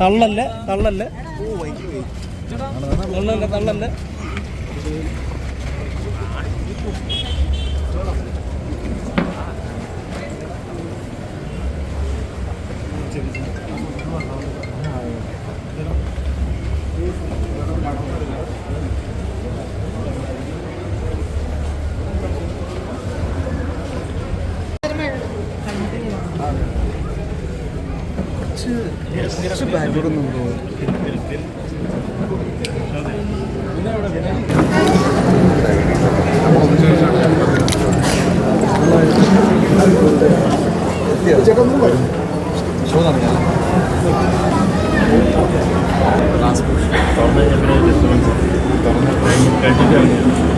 തള്ളല്ല തള്ളല്ല? തള്ളല്ല തള്ളല്ല? നിങ്ങൾ ഫ്രണ്ട്സിനോടൊക്കെ പറയണം കാണാൻ മറ്റേ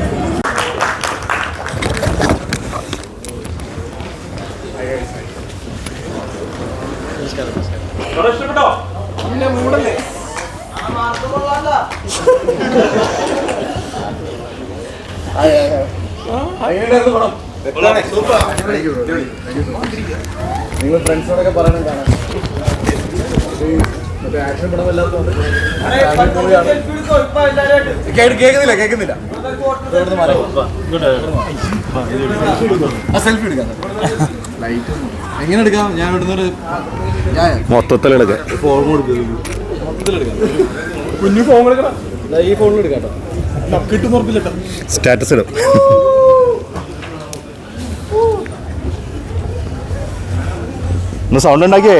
ആക്ഷൻ ഫ്രണ്ട്സിനോടൊക്കെ വല്ലാത്തതുകൊണ്ട് കേൾക്കുന്നില്ല കേൾക്കുന്നില്ല സെൽഫി എടുക്കാം എങ്ങനെ എടുക്കാം? ഞാൻ ഇവിടുന്ന് ഒരു മൊത്തത്തിൽ ഫോൺ കൊടുക്കുന്നു മൊത്തത്തിൽ എടുക്കാം കുഞ്ഞു ഫോൺ എടുക്കണം. ഈ ഫോണിൽ എടുക്കാം കേട്ടോ കിട്ടുന്ന ഉറപ്പില്ല സ്റ്റാറ്റസ് ഇടും. ഒന്ന് sound ഉണ്ടാക്കിയേ?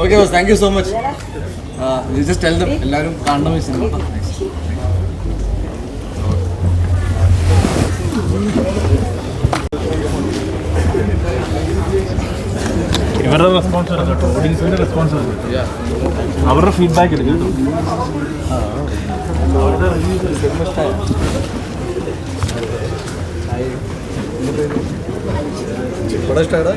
Okay boss thank you so much just എല്ലാവരും കാണണം ഈ സിനിമ ഇവരുടെ റെസ്പോൺസ് കേട്ടോ. ഓഡിയൻസിന്റെ റെസ്പോൺസ് അവരുടെ ഫീഡ്ബാക്ക് എടുക്കും കേട്ടോ. ഇഷ്ടമായിടാ